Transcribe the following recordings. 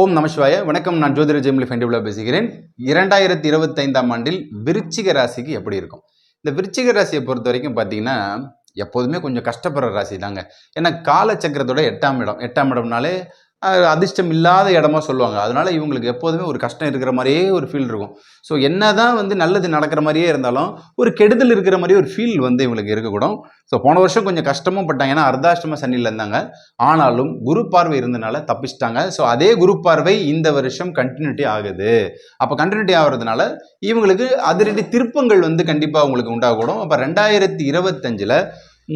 ஓம் நமசிவாய வணக்கம் நான் ஜோதிர ஜெயமலி ஃபைண்டிபிளா பேசுகிறேன். இரண்டாயிரத்தி இருபத்தைந்தாம் ஆண்டில் விருச்சிக ராசிக்கு எப்படி இருக்கும்? இந்த விருச்சிக ராசியை பொறுத்த வரைக்கும் பார்த்தீங்கன்னா எப்போதுமே கொஞ்சம் கஷ்டப்படுற ராசி தாங்க ஏன்னா காலச்சக்கரத்தோட எட்டாம் இடம். எட்டாம் இடம்னாலே அதிர்ஷ்டம் இல்லாத இடமா சொல்லுவாங்க. அதனால இவங்களுக்கு எப்போதுமே ஒரு கஷ்டம் இருக்கிற மாதிரியே ஒரு ஃபீல் இருக்கும். ஸோ என்ன தான் வந்து நல்லது நடக்கிற மாதிரியே இருந்தாலும் ஒரு கெடுதல் இருக்கிற மாதிரியே ஒரு ஃபீல் வந்து இவங்களுக்கு இருக்கக்கூடும். ஸோ போன வருஷம் கொஞ்சம் கஷ்டமும் பட்டாங்க. ஏன்னா அர்த்தாஷ்டம சனியில் இருந்தாங்க. ஆனாலும் குரு பார்வை இருந்தனால தப்பிச்சிட்டாங்க. ஸோ அதே குரு பார்வை இந்த வருஷம் கண்டினியூட்டி ஆகுது. அப்போ கண்டினியூட்டி ஆகிறதுனால இவங்களுக்கு அதிரடி திருப்பங்கள் வந்து கண்டிப்பாக உங்களுக்கு உண்டாகக்கூடும். அப்போ ரெண்டாயிரத்தி இருபத்தஞ்சில்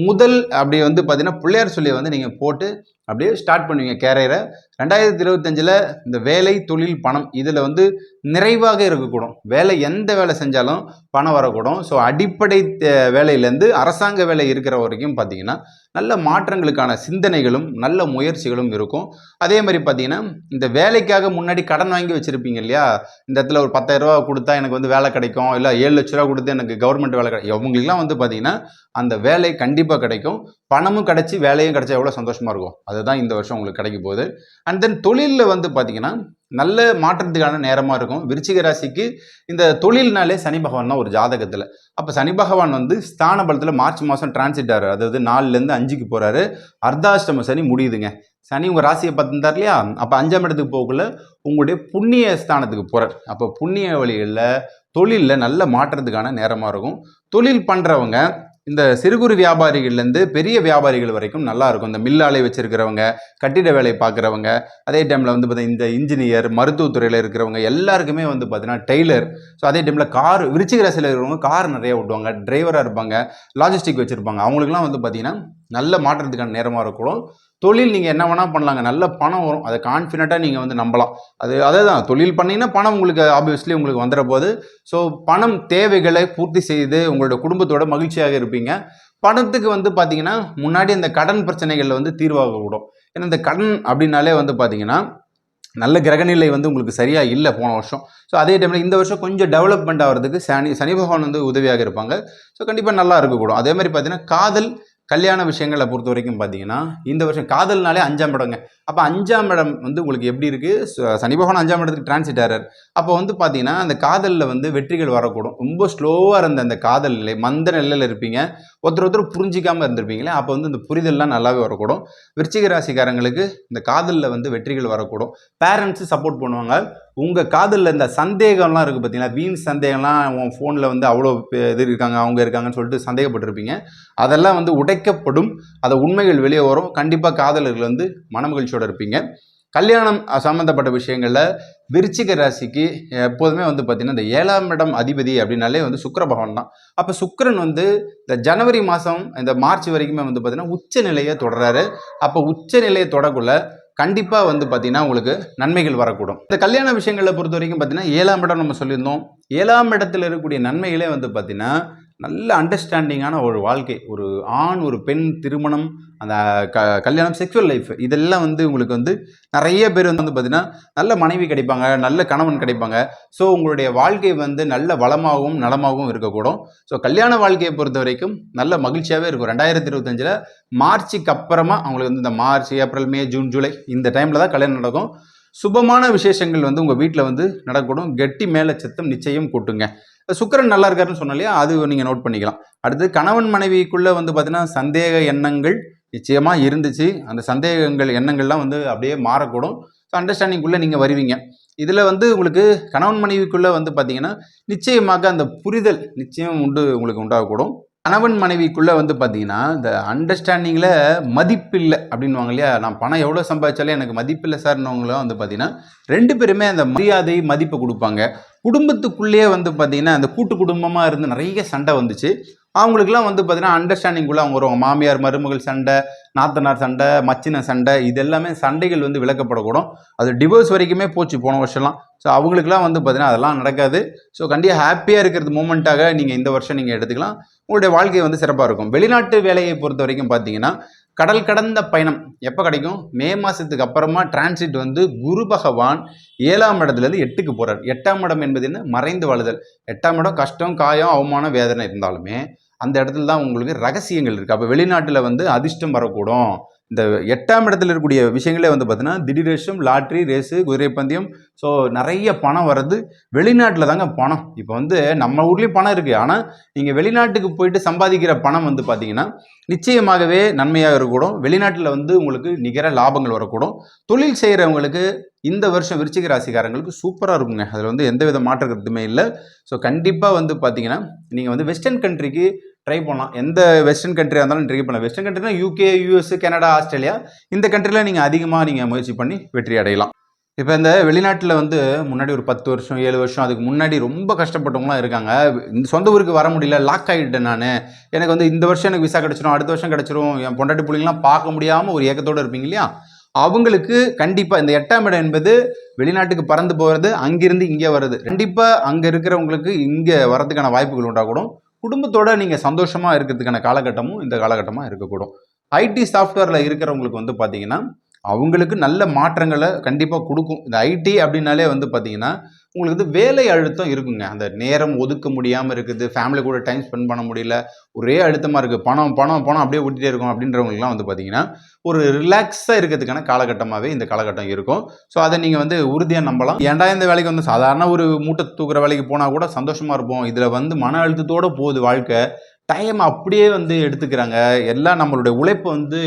முதல் அப்படி வந்து பார்த்தீங்கன்னா பிள்ளையார் சொல்லியை வந்து நீங்கள் போட்டு அப்படியே ஸ்டார்ட் பண்ணுவீங்க. கேரியரை ரெண்டாயிரத்தி இருபத்தஞ்சில் இந்த வேலை தொழில் பணம் இதில் வந்து நிறைவாக இருக்கக்கூடும். வேலை எந்த வேலை செஞ்சாலும் பணம் வரக்கூடும். ஸோ அடிப்படை தே- வேலையிலேருந்து அரசாங்க வேலை இருக்கிற வரைக்கும் பார்த்தீங்கன்னா நல்ல மாற்றங்களுக்கான சிந்தனைகளும் நல்ல முயற்சிகளும் இருக்கும். அதே மாதிரி பார்த்தீங்கன்னா இந்த வேலைக்காக முன்னாடி கடன் வாங்கி வச்சுருப்பீங்க இல்லையா? இந்த இடத்துல ஒரு 10000 ரூபா கொடுத்தா எனக்கு வந்து வேலை கிடைக்கும். இல்லை ஏழு லட்ச ரூபா கொடுத்து எனக்கு கவர்மெண்ட் வேலை கிடைக்கும் அவங்களுக்குலாம் வந்து பார்த்தீங்கன்னா அந்த வேலை கண்டிப்பாக கிடைக்கும். பணமும் கிடைச்சி வேலையும் கிடைச்சா எவ்வளோ சந்தோஷமாக இருக்கும். அதுதான் இந்த வருஷம் உங்களுக்கு கிடைக்க போகுது. அண்ட் தென் தொழிலில் வந்து பார்த்தீங்கன்னா நல்ல மாற்றத்துக்கான நேரமாக இருக்கும். விருச்சிக ராசிக்கு இந்த தொழில்னாலே சனி பகவான் தான் ஒரு ஜாதகத்தில். அப்போ சனி பகவான் வந்து ஸ்தான பலத்தில் மார்ச் மாதம் டிரான்சிட் ஆகிறார் அதாவது நாலுலேருந்து அஞ்சுக்கு போகிறாரு அர்த்தாஷ்டம சனி முடியுதுங்க. சனி உங்கள் ராசியை பார்த்துருந்தார் இல்லையா? அப்போ அஞ்சாம் இடத்துக்கு போகக்குள்ள உங்களுடைய புண்ணிய ஸ்தானத்துக்கு போகிறார் அப்போ புண்ணிய வழிகளில் தொழிலில் நல்ல மாற்றத்துக்கான நேரமாக இருக்கும். தொழில் பண்ணுறவங்க இந்த சிறு குறு வியாபாரிகள்லேருந்து பெரிய வியாபாரிகள் வரைக்கும் நல்லா இருக்கும் இந்த மில்லாலை வச்சிருக்கிறவங்க கட்டிட வேலை பார்க்குறவங்க அதே டைமில் வந்து பார்த்தீங்கன்னா இந்த இன்ஜினியர் மருத்துவத்துறையில் இருக்கிறவங்க எல்லாருக்குமே வந்து பார்த்தீங்கன்னா டெய்லர். ஸோ அதே டைமில் கார் விருச்சிக ராசியில் இருக்கிறவங்க கார் நிறைய ஓட்டுவாங்க. டிரைவராக இருப்பாங்க லாஜிஸ்டிக் வச்சுருப்பாங்க. அவங்களுக்குலாம் வந்து பார்த்தீங்கன்னா நல்ல மாற்றத்துக்கான நேரமாக இருக்கணும். தொழில் நீங்கள் என்ன வேணால் பண்ணலாங்க. நல்ல பணம் வரும். அதை கான்ஃபிடண்ட்டாக நீங்கள் வந்து நம்பலாம். அது அதே தான் தொழில் பண்ணீங்கன்னா பணம் உங்களுக்கு ஆப்வியஸ்லி உங்களுக்கு வந்துட போகுது ஸோ பணம் தேவைகளை பூர்த்தி செய்து உங்களோட குடும்பத்தோட மகிழ்ச்சியாக இருப்பீங்க. பணத்துக்கு வந்து பார்த்தீங்கன்னா முன்னாடி இந்த கடன் பிரச்சனைகளில் வந்து தீர்வாகக்கூடும் ஏன்னா இந்த கடன் அப்படின்னாலே வந்து பார்த்தீங்கன்னா நல்ல கிரகநிலை வந்து உங்களுக்கு சரியாக இல்லை போன வருஷம். ஸோ அதே டைமில் இந்த வருஷம் கொஞ்சம் டெவலப்மெண்ட் ஆகிறதுக்கு சனி சனி பகவான் வந்து உதவியாக இருப்பாங்க. ஸோ கண்டிப்பாக நல்லா இருக்கக்கூடும். அதே மாதிரி பார்த்தீங்கன்னா காதல் கல்யாண விஷயங்களை பொறுத்த வரைக்கும் பார்த்தீங்கன்னா இந்த வருஷம் காதல்னாலே அஞ்சாம் இடங்க. அப்போ அஞ்சாம் இடம் வந்து உங்களுக்கு எப்படி இருக்குது சனி பகவான் அஞ்சாம் இடத்துக்கு டிரான்சிட் ஆறார். அப்போ வந்து பார்த்தீங்கன்னா அந்த காதலில் வந்து வெற்றிகள் வரக்கூடும். ரொம்ப ஸ்லோவாக இருந்த அந்த காதல் நிலை மந்த நிலையில் இருப்பீங்க. ஒருத்தர் ஒருத்தர் புரிஞ்சிக்காமல் இருந்திருப்பீங்களே அப்போ வந்து இந்த புரிதல்லாம் நல்லாவே வரக்கூடும். விருச்சிக ராசிக்காரங்களுக்கு இந்த காதலில் வந்து வெற்றிகள் வரக்கூடும். பேரண்ட்ஸு சப்போர்ட் பண்ணுவாங்க. உங்கள் காதலில் இந்த சந்தேகம்லாம் இருக்குது பார்த்தீங்களா வீண் சந்தேகம்லாம் உன் ஃபோனில் வந்து அவ்வளோ இது இருக்காங்க அவங்க இருக்காங்கன்னு சொல்லிட்டு சந்தேகப்பட்டிருப்பீங்க. அதெல்லாம் வந்து உடைக்கப்படும். அதை உண்மைகள் வெளியே வரும். கண்டிப்பாக காதலர்கள் வந்து மனமகிழ்ச்சியோட இருப்பீங்க. கல்யாணம் சம்மந்தப்பட்ட விஷயங்களில் விருச்சிக ராசிக்கு எப்போதுமே வந்து பார்த்திங்கன்னா இந்த ஏழாம் இடம் அதிபதி அப்படின்னாலே வந்து சுக்கர பகவான் தான். அப்போ சுக்கரன் வந்து இந்த ஜனவரி மாதம் இந்த மார்ச் வரைக்குமே வந்து பார்த்திங்கன்னா உச்ச நிலையை தொடர்றாரு. அப்போ உச்ச நிலையை தொடக்குள்ள கண்டிப்பாக வந்து பார்த்தீங்கன்னா உங்களுக்கு நன்மைகள் வரக்கூடும். இந்த கல்யாண விஷயங்களை பொறுத்த வரைக்கும் பார்த்தீங்கன்னா ஏழாம் இடம் நம்ம சொல்லியிருந்தோம். ஏழாம் இடத்துல இருக்கக்கூடிய நன்மைகளே வந்து பார்த்தீங்கன்னா நல்ல அண்டர்ஸ்டாண்டிங்கான ஒரு வாழ்க்கை. ஒரு ஆண் ஒரு பெண் திருமணம் அந்த க கல்யாணம் செக்ஷுவல் லைஃப் இதெல்லாம் வந்து உங்களுக்கு வந்து நிறைய பேர் வந்து பார்த்திங்கன்னா நல்ல மனைவி கிடைப்பாங்க நல்ல கணவன் கிடைப்பாங்க. ஸோ உங்களுடைய வாழ்க்கை வந்து நல்ல வளமாகவும் நலமாகவும் இருக்கக்கூடும். ஸோ கல்யாண வாழ்க்கையை பொறுத்த வரைக்கும் நல்ல மகிழ்ச்சியாகவே இருக்கும். ரெண்டாயிரத்தி இருபத்தஞ்சில் மார்ச்சுக்கு அப்புறமா அவங்களுக்கு வந்து இந்த March April May June July இந்த டைமில் தான் கல்யாணம் நடக்கும். சுபமான விசேஷங்கள் வந்து உங்கள் வீட்டில் வந்து நடக்கூடும். கெட்டி மேலே சத்தம் நிச்சயம் கூட்டுங்க. சுக்கிரன் நல்லா இருக்காருன்னு சொன்னோம் இல்லையா? அது நீங்கள் நோட் பண்ணிக்கலாம். அடுத்து கணவன் மனைவிக்குள்ளே வந்து பார்த்தீங்கன்னா சந்தேக எண்ணங்கள் நிச்சயமாக இருந்துச்சு. அந்த சந்தேகங்கள் எண்ணங்கள்லாம் வந்து அப்படியே மாறக்கூடும். ஸோ அண்டர்ஸ்டாண்டிங்குள்ளே நீங்கள் வருவீங்க. இதில் வந்து உங்களுக்கு கணவன் மனைவிக்குள்ளே வந்து பார்த்தீங்கன்னா நிச்சயமாக அந்த புரிதல் நிச்சயம் உண்டு உங்களுக்கு உண்டாகக்கூடும். கணவன் மனைவிக்குள்ளே வந்து பார்த்தீங்கன்னா இந்த அண்டர்ஸ்டாண்டிங்கில் மதிப்பில்லை அப்படின்வாங்க இல்லையா? நான் பணம் எவ்வளோ சம்பாதிச்சாலும் எனக்கு மதிப்பில்லை சார்னவங்களும் வந்து பார்த்தீங்கன்னா ரெண்டு பேருமே அந்த மரியாதை மதிப்பை கொடுப்பாங்க. குடும்பத்துக்குள்ளேயே வந்து பார்த்தீங்கன்னா அந்த கூட்டு குடும்பமாக இருந்து நிறைய சண்டை வந்துச்சு. அவங்களுக்குலாம் வந்து பார்த்தீங்கன்னா அண்டர்ஸ்டாண்டிங்குள்ளே அவங்க வருவாங்க. மாமியார் மருமகள் சண்டை நாத்தனார் சண்டை மச்சின சண்டை இது எல்லாமே சண்டைகள் வந்து விளக்கப்படக்கூடும். அது டிவோர்ஸ் வரைக்குமே போச்சு போன வருஷம்லாம். ஸோ அவங்களுக்குலாம் வந்து பார்த்தீங்கன்னா அதெல்லாம் நடக்காது. ஸோ கண்டிப்பாக ஹாப்பியாக இருக்கிறது மூமெண்ட்டாக நீங்கள் இந்த வருஷம் நீங்கள் எடுத்துக்கலாம். உங்களுடைய வாழ்க்கை வந்து சிறப்பாக இருக்கும். வெளிநாட்டு வேலையை பொறுத்த வரைக்கும் பார்த்தீங்கன்னா கடல் கடந்த பயணம். எப்போ கிடைக்கும்? மே மாதத்துக்கு அப்புறமா டிரான்சிட் வந்து குரு பகவான் ஏழாம் இடத்துலேருந்து எட்டுக்கு போகிறார் எட்டாம் இடம் என்பது என்ன? மறைந்து வாழுதல். எட்டாம் இடம் கஷ்டம் காயம் அவமானம் வேதனை இருந்தாலுமே அந்த இடத்துல தான் உங்களுக்கு ரகசியங்கள் இருக்குது அப்போ வெளிநாட்டில் வந்து அதிர்ஷ்டம் வரக்கூடும். இந்த எட்டாம் இடத்துல இருக்கக்கூடிய விஷயங்களே வந்து பார்த்தீங்கன்னா திடீர் ரேஷம் லாட்ரி ரேஸு குதிரை பந்தயம். ஸோ நிறைய பணம் வர்றது வெளிநாட்டில் தாங்க பணம். இப்போ வந்து நம்ம ஊர்லேயும் பணம் இருக்குது ஆனால் நீங்கள் வெளிநாட்டுக்கு போயிட்டு சம்பாதிக்கிற பணம் வந்து பார்த்தீங்கன்னா நிச்சயமாகவே நன்மையாக இருக்கக்கூடும். வெளிநாட்டில் வந்து உங்களுக்கு நிகர லாபங்கள் வரக்கூடும். தொழில் செய்கிறவங்களுக்கு இந்த வருஷம் விருச்சிக ராசிக்காரங்களுக்கு சூப்பராக இருக்குங்க. அதில் வந்து எந்த வித மாற்ற கருத்துமே இல்லை. ஸோ கண்டிப்பாக வந்து பார்த்தீங்கன்னா நீங்கள் வந்து வெஸ்டர்ன் கண்ட்ரிக்கு ட்ரை பண்ணலாம். எந்த வெஸ்டர்ன் கண்ட்ரியாக இருந்தாலும் ட்ரை பண்ணலாம். வெஸ்டர்ன் கண்ட்ரினா யூகே யூஎஸ் கனடா ஆஸ்திரேலியா இந்த கண்ட்ரியில் நீங்கள் அதிகமாக நீங்கள் முயற்சி பண்ணி வெற்றி அடையலாம். இப்போ இந்த வெளிநாட்டில் வந்து முன்னாடி ஒரு பத்து வருஷம் ஏழு வருஷம் அதுக்கு முன்னாடி ரொம்ப கஷ்டப்பட்டவங்களாம் இருக்காங்க. இந்த சொந்த ஊருக்கு வர முடியல லாக் ஆகிட்டேன் நான். எனக்கு வந்து இந்த வருஷம் எனக்கு விசா கிடச்சிரும் அடுத்த வருஷம் கிடச்சிரும். என் பொண்டாட்டி பிள்ளைங்களாம் பார்க்க முடியாமல் ஒரு ஏக்கத்தோடு இருப்பீங்க இல்லையா? அவங்களுக்கு கண்டிப்பாக இந்த எட்டாம் இடம் என்பது வெளிநாட்டுக்கு பறந்து போகிறது அங்கிருந்து இங்கே வருது கண்டிப்பாக அங்கே இருக்கிறவங்களுக்கு இங்கே வரதுக்கான வாய்ப்புகள் உண்டாகக்கூடும். குடும்பத்தோட நீங்கள் சந்தோஷமாக இருக்கிறதுக்கான காலகட்டமும் இந்த காலகட்டமாக இருக்கக்கூடும். ஐடி சாஃப்ட்வேரில் இருக்கிறவங்களுக்கு வந்து பார்த்தீங்கன்னா அவங்களுக்கு நல்ல மாற்றங்களை கண்டிப்பாக கொடுக்கும். இந்த ஐடி அப்படின்னாலே வந்து பார்த்தீங்கன்னா உங்களுக்கு வந்து வேலை அழுத்தம் இருக்குங்க. அந்த நேரம் ஒதுக்க முடியாமல் இருக்குது. ஃபேமிலி கூட டைம் ஸ்பெண்ட் பண்ண முடியல. ஒரே அழுத்தமாக இருக்குது பணம் பணம் பணம் அப்படியே விட்டுட்டே இருக்கும் அப்படின்றவங்களுக்குலாம் வந்து பார்த்தீங்கன்னா ஒரு ரிலாக்ஸாக இருக்கிறதுக்கான காலகட்டமாகவே இந்த காலகட்டம் இருக்கும். ஸோ அதை நீங்கள் வந்து உறுதியாக நம்பலாம். ஏன்டா இந்த வேலைக்கு வந்து சாதாரண ஒரு மூட்டை தூக்குற வேலைக்கு போனால் கூட சந்தோஷமாக இருப்போம். இதில் வந்து மன அழுத்தத்தோடு போகுது வாழ்க்கை. டைம் அப்படியே வந்து எடுத்துக்கிறாங்க. எல்லாம் நம்மளுடைய உழைப்பை வந்து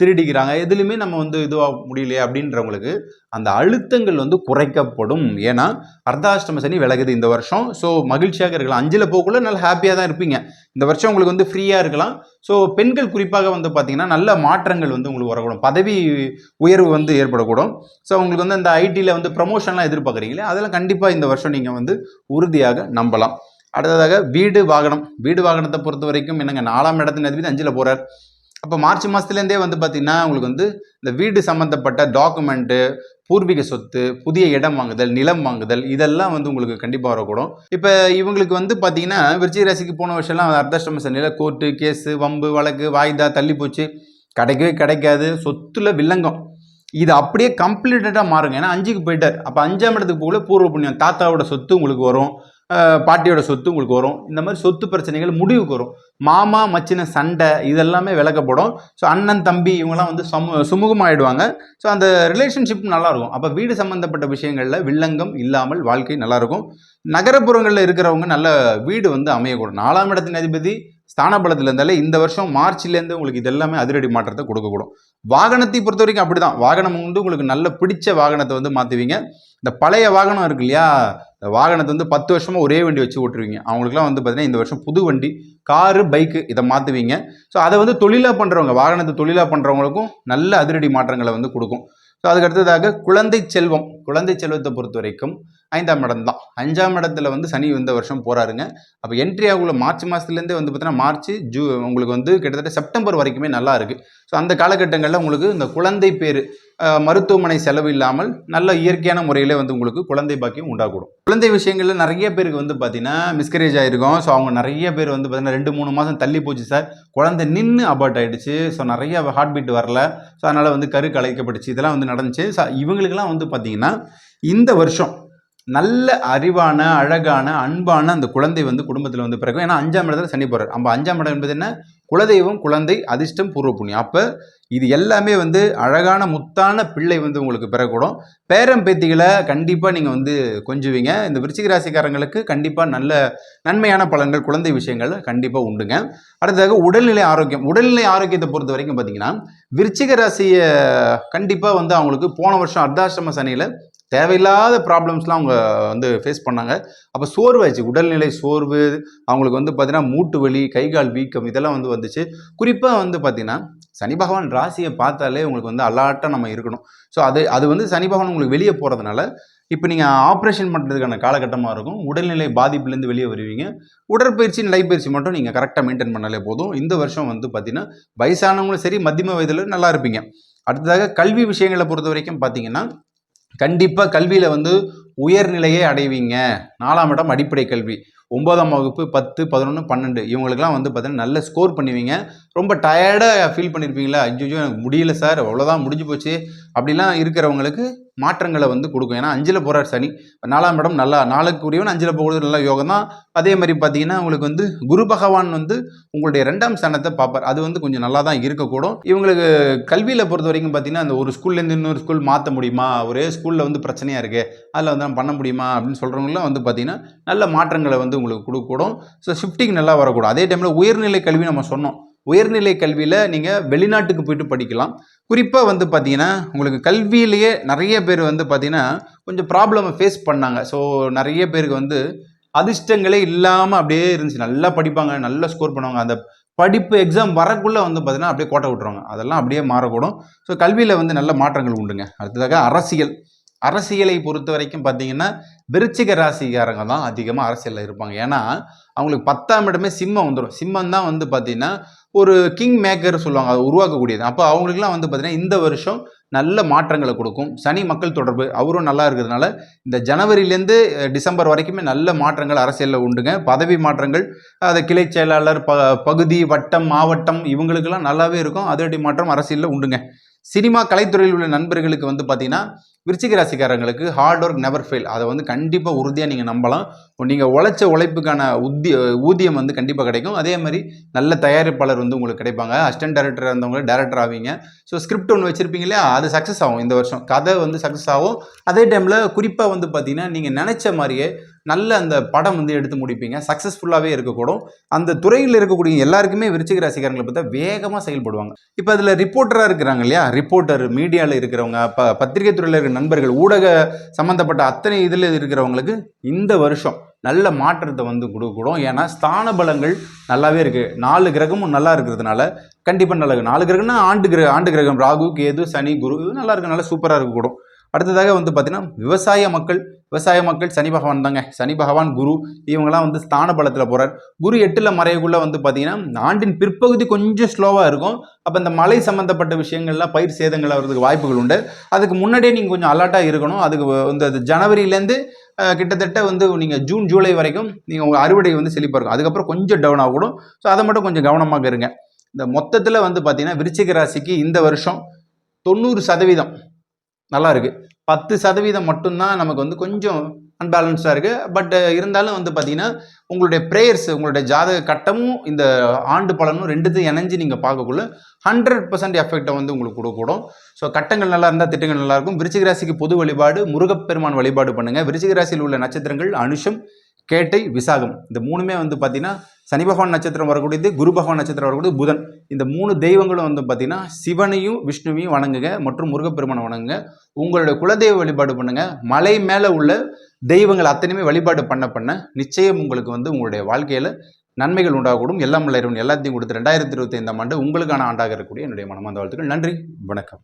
திருடிக்கிறாங்க. எதுலையுமே நம்ம வந்து இதுவாக முடியலையே அப்படின்றவங்களுக்கு அந்த அழுத்தங்கள் வந்து குறைக்கப்படும். ஏன்னா அர்த்தாஷ்டம சனி விலகுது இந்த வருஷம். ஸோ மகிழ்ச்சியாக இருக்கலாம். அஞ்சில் போகக்குள்ள நல்ல ஹாப்பியாக தான் இருப்பீங்க. இந்த வருஷம் உங்களுக்கு வந்து ஃப்ரீயாக இருக்கலாம். ஸோ பெண்கள் குறிப்பாக வந்து பார்த்தீங்கன்னா நல்ல மாற்றங்கள் வந்து உங்களுக்கு வரக்கூடும். பதவி உயர்வு வந்து ஏற்படக்கூடும். ஸோ உங்களுக்கு வந்து அந்த ஐடியில் வந்து ப்ரமோஷன்லாம் எதிர்பார்க்குறீங்களே அதெல்லாம் கண்டிப்பாக இந்த வருஷம் நீங்கள் வந்து உறுதியாக நம்பலாம். அடுத்ததாக வீடு வாகனம். வீடு வாகனத்தை பொறுத்த வரைக்கும் என்னங்க நாலாம் இடத்தின் அதிபதி அஞ்சில் போகிறார் அப்போ மார்ச் மாதத்துலேருந்தே வந்து பார்த்திங்கன்னா உங்களுக்கு வந்து இந்த வீடு சம்மந்தப்பட்ட டாக்குமெண்ட்டு பூர்வீக சொத்து புதிய இடம் வாங்குதல் நிலம் வாங்குதல் இதெல்லாம் வந்து உங்களுக்கு கண்டிப்பாக வரக்கூடும். இப்போ இவங்களுக்கு வந்து பார்த்தீங்கன்னா விருச்சிக ராசிக்கு போன வருஷம்லாம் அர்த்தாஷ்டம சனியில் கோர்ட்டு கேஸு வம்பு வழக்கு வாய்தா தள்ளி போச்சு. கிடைக்கவே கிடைக்காது. சொத்துல வில்லங்கம். இது அப்படியே கம்ப்ளீட்டடாக மாறுங்க. ஏன்னா அஞ்சுக்கு போயிட்டார். அப்போ அஞ்சாம் இடத்துக்கு போகல பூர்வ புண்ணியம். தாத்தாவோட சொத்து உங்களுக்கு வரும். பாட்டியோட சொத்து உங்களுக்கு வரும். இந்த மாதிரி சொத்து பிரச்சனைகள் முடிவுக்கு வரும். மாமா மச்சின சண்டை இதெல்லாமே விளக்கப்படும். ஸோ அண்ணன் தம்பி இவங்கெல்லாம் வந்து சமு சுமூகமாகிடுவாங்க ஸோ அந்த ரிலேஷன்ஷிப் நல்லாயிருக்கும். அப்போ வீடு சம்மந்தப்பட்ட விஷயங்களில் வில்லங்கம் இல்லாமல் வாழ்க்கை நல்லாயிருக்கும். நகரப்புறங்களில் இருக்கிறவங்க நல்ல வீடு வந்து அமையக்கூடும். நாலாம் இடத்தின் அதிபதி ஸ்தானபலத்தில் இருந்தாலே இந்த வருஷம் மார்ச்லேருந்து உங்களுக்கு இதெல்லாமே அதிரடி மாற்றத்தை கொடுக்கக்கூடும். வாகனத்தை பொறுத்த வரைக்கும் அப்படி தான் வாகனம் வந்து உங்களுக்கு நல்ல பிடிச்ச வாகனத்தை வந்து மாற்றுவீங்க இந்த பழைய வாகனம் இருக்கு இல்லையா? இந்த வாகனத்தை வந்து பத்து வருஷமாக ஒரே வண்டி வச்சு ஓட்டுருவீங்க அவங்களுக்குலாம் வந்து பார்த்தீங்கன்னா இந்த வருஷம் புது வண்டி காரு பைக்கு இதை மாற்றுவீங்க ஸோ அதை வந்து தொழிலாக பண்ணுறவங்க வாகனத்தை தொழிலாக பண்ணுறவங்களுக்கும் நல்ல அதிரடி மாற்றங்களை வந்து கொடுக்கும். ஸோ அதுக்கு அடுத்ததாக குழந்தை செல்வம். குழந்தை செல்வத்தை பொறுத்த வரைக்கும் ஐந்தாம் இடம் தான். அஞ்சாம் இடத்துல வந்து சனி இந்த வருஷம் போகிறாருங்க அப்போ என்ட்ரி ஆகுள்ள மார்ச் மாதத்துலேருந்தே வந்து பார்த்தீங்கன்னா மார்ச் ஜூ உங்களுக்கு வந்து கிட்டத்தட்ட செப்டம்பர் வரைக்குமே நல்லா இருக்குது ஸோ அந்த காலகட்டங்களில் உங்களுக்கு இந்த குழந்தை பேர் மருத்துவமனை செலவு இல்லாமல் நல்ல இயற்கையான முறையில் வந்து உங்களுக்கு குழந்தை பாக்கியம் உண்டாக்கூடும் குழந்தை விஷயங்களில் நிறைய பேருக்கு வந்து பார்த்தீங்கன்னா மிஸ்கரேஜ் ஆகிருக்கும் ஸோ அவங்க நிறைய பேர் வந்து பார்த்தீங்கன்னா ரெண்டு மூணு மாதம் தள்ளி போச்சு சார். குழந்தை நின்று அபார்ட் ஆகிடுச்சு ஸோ நிறைய ஹார்ட் பீட் வரல. ஸோ அதனால் வந்து கரு கலைக்கப்பட்டுச்சு. இதெல்லாம் வந்து நடந்துச்சு. ஸோ இவங்களுக்கெல்லாம் வந்து பார்த்தீங்கன்னா இந்த வருஷம் நல்ல அறிவான அழகான அன்பான அந்த குழந்தை வந்து குடும்பத்தில் வந்து பிறக்கும். ஏன்னா அஞ்சாம் இடத்துல சனி போகிறார் நம்ம அஞ்சாம் இடம் என்பது என்ன? குலதெய்வம் குழந்தை அதிர்ஷ்டம் பூர்வ புண்ணியம். அப்போ இது எல்லாமே வந்து அழகான முத்தான பிள்ளை வந்து உங்களுக்கு பிறக்கூடும் பேரம் பேத்திகளை கண்டிப்பாக நீங்கள் வந்து கொஞ்சுவீங்க. இந்த விருச்சிக ராசிக்காரங்களுக்கு கண்டிப்பாக நல்ல நன்மையான பலன்கள் குழந்தை விஷயங்கள் கண்டிப்பாக உண்டுங்க. அடுத்ததாக உடல்நிலை ஆரோக்கியம். உடல்நிலை ஆரோக்கியத்தை பொறுத்த வரைக்கும் பார்த்தீங்கன்னா விருச்சிக ராசியை கண்டிப்பாக வந்து அவங்களுக்கு போன வருஷம் அர்த்தாசிரம சனியில் தேவையில்லாத ப்ராப்ளம்ஸ்லாம் அவங்க வந்து ஃபேஸ் பண்ணாங்க. அப்போ சோர்வாயிடுச்சு உடல்நிலை சோர்வு அவங்களுக்கு வந்து பார்த்திங்கன்னா மூட்டு வலி கை கால் வீக்கம் இதெல்லாம் வந்து வந்துச்சு. குறிப்பாக வந்து பார்த்தீங்கன்னா சனி பகவான் ராசியை பார்த்தாலே உங்களுக்கு வந்து அலாட்டாக நம்ம இருக்கணும். ஸோ அது அது வந்து சனி பகவான் உங்களுக்கு வெளியே போகிறதுனால இப்போ நீங்கள் ஆப்ரேஷன் பண்ணுறதுக்கான காலகட்டமாக இருக்கும். உடல்நிலை பாதிப்புலேருந்து வெளியே வருவீங்க. உடற்பயிற்சி நடைப்பயிற்சி மட்டும் நீங்கள் கரெக்டாக மெயின்டைன் பண்ணாலே போதும். இந்த வருஷம் வந்து பார்த்தீங்கன்னா வயசானவங்களும் சரி மத்தியம வயதில் நல்லா இருப்பீங்க. அடுத்ததாக கல்வி விஷயங்களை பொறுத்த வரைக்கும் பார்த்தீங்கன்னா கண்டிப்பாக கல்வியில் வந்து உயர்நிலையை அடைவீங்க. நாலாம் இடம் அடிப்படை கல்வி. ஒன்பதாம் வகுப்பு பத்து பதினொன்று பன்னெண்டு. இவங்களுக்குலாம் வந்து பார்த்தீங்கன்னா நல்ல ஸ்கோர் பண்ணுவீங்க. ரொம்ப டயர்டாக ஃபீல் பண்ணியிருப்பீங்களா ஐயோ எனக்கு முடியல சார். அவ்வளோதான் முடிஞ்சு போச்சு. அப்படிலாம் இருக்கிறவங்களுக்கு மாற்றங்களை வந்து கொடுக்கும். ஏன்னா அஞ்சில் போகிறார் சனி. நாலாம் இடம் நல்லா நாளுக்குரியவன் அஞ்சில் போகிறது நல்ல யோகம் தான். அதே மாதிரி பார்த்தீங்கன்னா உங்களுக்கு வந்து குரு பகவான் வந்து உங்களுடைய ரெண்டாம் ஸ்தானத்தை பார்ப்பார். அது வந்து கொஞ்சம் நல்லா தான் இருக்கக்கூடும். இவங்களுக்கு கல்வியில் பொறுத்த வரைக்கும் பார்த்தீங்கன்னா அந்த ஒரு ஸ்கூல்லேருந்து இன்னொரு ஸ்கூல் மாற்ற முடியுமா? ஒரே ஸ்கூலில் வந்து பிரச்சனையாக இருக்குது அதில் வந்து நம்ம பண்ண முடியுமா? அப்படின்னு சொல்கிறவங்களாம் வந்து பார்த்தீங்கன்னா நல்ல மாற்றங்களை வந்து உங்களுக்கு கொடுக்கக்கூடும். ஸோ ஷிஃப்டிங் நல்லா வரக்கூடும். அதே டைமில் உயர்நிலை கல்வி நம்ம சொன்னோம். உயர்நிலை கல்வியில் நீங்கள் வெளிநாட்டுக்கு போயிட்டு படிக்கலாம். குறிப்பாக வந்து பார்த்தீங்கன்னா உங்களுக்கு கல்வியிலேயே நிறைய பேர் வந்து பார்த்தீங்கன்னா கொஞ்சம் ப்ராப்ளமை ஃபேஸ் பண்ணாங்க. ஸோ நிறைய பேருக்கு வந்து அதிர்ஷ்டங்களே இல்லாமல் அப்படியே இருந்துச்சு. நல்லா படிப்பாங்க நல்லா ஸ்கோர் பண்ணுவாங்க. அந்த படிப்பு எக்ஸாம் வரக்குள்ளே வந்து பார்த்தீங்கன்னா அப்படியே கோட்டை விட்டுருவாங்க. அதெல்லாம் அப்படியே மாறக்கூடும். ஸோ கல்வியில் வந்து நல்ல மாற்றங்கள் உண்டுங்க. அடுத்ததாக அரசியல். அரசியலை பொறுத்த வரைக்கும் பார்த்தீங்கன்னா விருச்சிக ராசிக்காரங்க தான் அதிகமாக அரசியலில் இருப்பாங்க. ஏன்னா அவங்களுக்கு பத்தாம் இடமே சிம்மம் வந்துடும் சிம்மம் தான் வந்து பார்த்தீங்கன்னா ஒரு கிங் மேக்கர் சொல்லுவாங்க. அதை உருவாக்கக்கூடியது. அப்போ அவங்களுக்குலாம் வந்து பார்த்தீங்கன்னா இந்த வருஷம் நல்ல மாற்றங்களை கொடுக்கும். சனி மக்கள் தொடர்பு. அவரும் நல்லா இருக்கிறதுனால இந்த ஜனவரிலேருந்து டிசம்பர் வரைக்குமே நல்ல மாற்றங்கள் அரசியலில் உண்டுங்க. பதவி மாற்றங்கள் அது கிளை செயலாளர் ப பகுதி வட்டம் மாவட்டம் இவங்களுக்கெல்லாம் நல்லாவே இருக்கும். அதிரடி மாற்றம் அரசியலில் உண்டுங்க. சினிமா கலைத்துறையில் உள்ள நண்பர்களுக்கு வந்து பார்த்தீங்கன்னா விருச்சிக ராசிக்காரங்களுக்கு ஹார்ட் ஒர்க் நெவர் ஃபெயில் அதை வந்து கண்டிப்பாக உறுதியாக நீங்கள் நம்பலாம். நீங்கள் உழைச்ச உழைப்புக்கான உத்தி ஊதியம் வந்து கண்டிப்பாக கிடைக்கும். அதே மாதிரி நல்ல தயாரிப்பாளர் வந்து உங்களுக்கு கிடைப்பாங்க. அசிஸ்டன்ட் டேரக்டர் இருந்தவங்க டேரக்டர் ஆவீங்க. ஸோ ஸ்கிரிப்ட் ஒன்று வச்சுருப்பீங்க இல்லையா? அது சக்ஸஸ் ஆகும் இந்த வருஷம். கதை வந்து சக்ஸஸ் ஆகும். அதே டைமில் குறிப்பாக வந்து பார்த்தீங்கன்னா நீங்கள் நினச்ச மாதிரியே நல்ல அந்த படம் வந்து எடுத்து முடிப்பீங்க. சக்ஸஸ்ஃபுல்லாகவே இருக்கக்கூடும். அந்த துறையில் இருக்கக்கூடிய எல்லாருக்குமே விருச்சிக ராசிக்காரங்களை பார்த்தா வேகமாக செயல்படுவாங்க. இப்போ அதில் ரிப்போர்ட்டராக இருக்கிறாங்க இல்லையா? ரிப்போர்ட்டர் மீடியாவில் இருக்கிறவங்க ப பத்திரிகை துறையில் இருக்கிற நண்பர்கள் ஊடக சம்மந்தப்பட்ட அத்தனை இதில் இருக்கிறவங்களுக்கு இந்த வருஷம் நல்ல மாற்றத்தை வந்து கொடுக்கணும். ஏன்னா ஸ்தான பலங்கள் நல்லாவே இருக்குது நாலு கிரகமும் நல்லா இருக்கிறதுனால கண்டிப்பாக நல்லா நாலு கிரகம்னா ஆண்டு கிரக ஆண்டு கிரகம். ராகு கேது சனி குரு இது நல்லா இருக்கனால சூப்பராக இருக்கக்கூடும். அடுத்ததாக வந்து பார்த்தீங்கன்னா விவசாய மக்கள் விவசாய மக்கள் சனி பகவான் தாங்க. சனி பகவான் குரு இவங்கெல்லாம் வந்து ஸ்தான பலத்தில் போகிறார் குரு எட்டில் மறையக்குள்ளே வந்து பார்த்திங்கன்னா ஆண்டின் பிற்பகுதி கொஞ்சம் ஸ்லோவாக இருக்கும். அப்போ இந்த மழை சம்மந்தப்பட்ட விஷயங்கள்லாம் பயிர் சேதங்கள் ஆகிறதுக்கு வாய்ப்புகள் உண்டு. அதுக்கு முன்னாடியே நீங்கள் கொஞ்சம் அலர்ட்டாக இருக்கணும். அதுக்கு வந்து அது ஜனவரியிலேருந்து கிட்டத்தட்ட வந்து நீங்கள் ஜூன் ஜூலை வரைக்கும் நீங்கள் உங்கள் அறுவடை வந்து செழிப்பாக இருக்கும். அதுக்கப்புறம் கொஞ்சம் டவுன் ஆகக்கூடும் ஸோ அதை மட்டும் கொஞ்சம் கவனமாக இருங்க. இந்த மொத்தத்தில் வந்து பார்த்திங்கன்னா விருச்சிக ராசிக்கு இந்த வருஷம் தொண்ணூறு சதவீதம் நல்லா இருக்குது பத்து சதவீதம் மட்டும்தான் நமக்கு வந்து கொஞ்சம் அன்பேலன்ஸ்டாக இருக்குது பட் இருந்தாலும் வந்து பார்த்தீங்கன்னா உங்களுடைய ப்ரேயர்ஸ் உங்களுடைய ஜாதக கட்டமும் இந்த ஆண்டு பலனும் ரெண்டுத்தையும் இணைஞ்சு நீங்கள் பார்க்கக்குள்ள ஹண்ட்ரட் பர்சன்ட் எஃபெக்டை வந்து உங்களுக்கு கொடுக்கூடும் ஸோ கட்டங்கள் நல்லா இருந்தால் திட்டங்கள் நல்லாயிருக்கும் விருச்சிக ராசிக்கு பொது வழிபாடு முருகப்பெருமான் வழிபாடு பண்ணுங்கள் விருச்சிக ராசியில் உள்ள நட்சத்திரங்கள் அனுஷம் கேட்டை விசாகம். இந்த மூணுமே வந்து பார்த்தீங்கன்னா சனி பகவான் நட்சத்திரம் வரக்கூடியது குரு பகவான் நட்சத்திரம் வரக்கூடியது புதன். இந்த மூணு தெய்வங்களும் வந்து பார்த்தீங்கன்னா சிவனையும் விஷ்ணுவையும் வணங்குங்க மற்றும் முருகப்பெருமானை வணங்குங்க. உங்களுடைய குலதெய்வ வழிபாடு பண்ணுங்க. மலை மேலே உள்ள தெய்வங்கள் அத்தனையுமே வழிபாடு பண்ண பண்ண நிச்சயம் உங்களுக்கு வந்து உங்களுடைய வாழ்க்கையில் நன்மைகள் உண்டாகக்கூடும். எல்லாம் இறைவன் எல்லாத்தையும் கொடுத்து ரெண்டாயிரத்தி இருபத்தி ஐந்தாம் ஆண்டு உங்களுக்கான ஆண்டாக இருக்கக்கூடிய என்னுடைய மனமார்ந்த வாழ்த்துக்கள். நன்றி. வணக்கம்.